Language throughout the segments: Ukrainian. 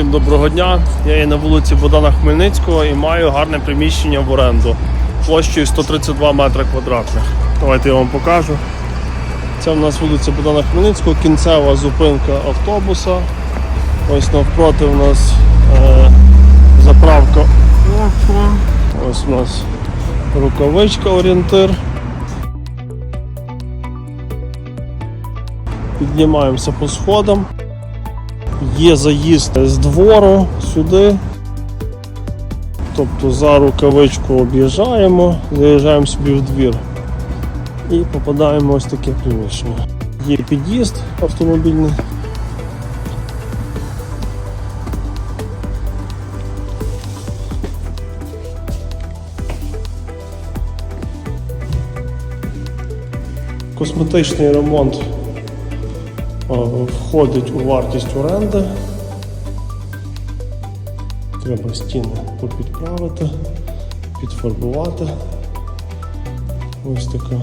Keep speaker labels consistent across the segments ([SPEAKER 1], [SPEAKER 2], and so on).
[SPEAKER 1] Всім доброго дня. Я є на вулиці Богдана Хмельницького і маю гарне приміщення в оренду площею 132 метри квадратних. Давайте я вам покажу. Це в нас вулиця Богдана Хмельницького, кінцева зупинка автобуса. Ось навпроти у нас е, заправка. Ось у нас рукавичка орієнтир. Піднімаємося по сходам. Є заїзд з двору сюди. Тобто за рукавичку об'їжджаємо, заїжджаємо собі в двір і попадаємо ось таке приміщення. Є під'їзд автомобільний. Косметичний ремонт входить у вартість оренди. Треба стіни попідправити, підфарбувати. Ось така.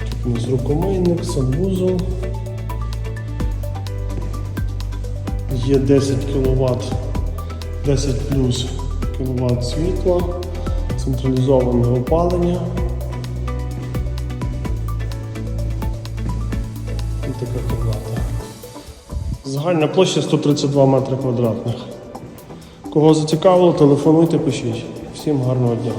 [SPEAKER 1] Тут у нас рукомийник, санвузол. Є 10 кВт, 10 плюс кВт світла, централізоване опалення. Така кімната. Загальна площа 132 метри квадратних. Кого зацікавило, телефонуйте, пишіть. Всім гарного дня.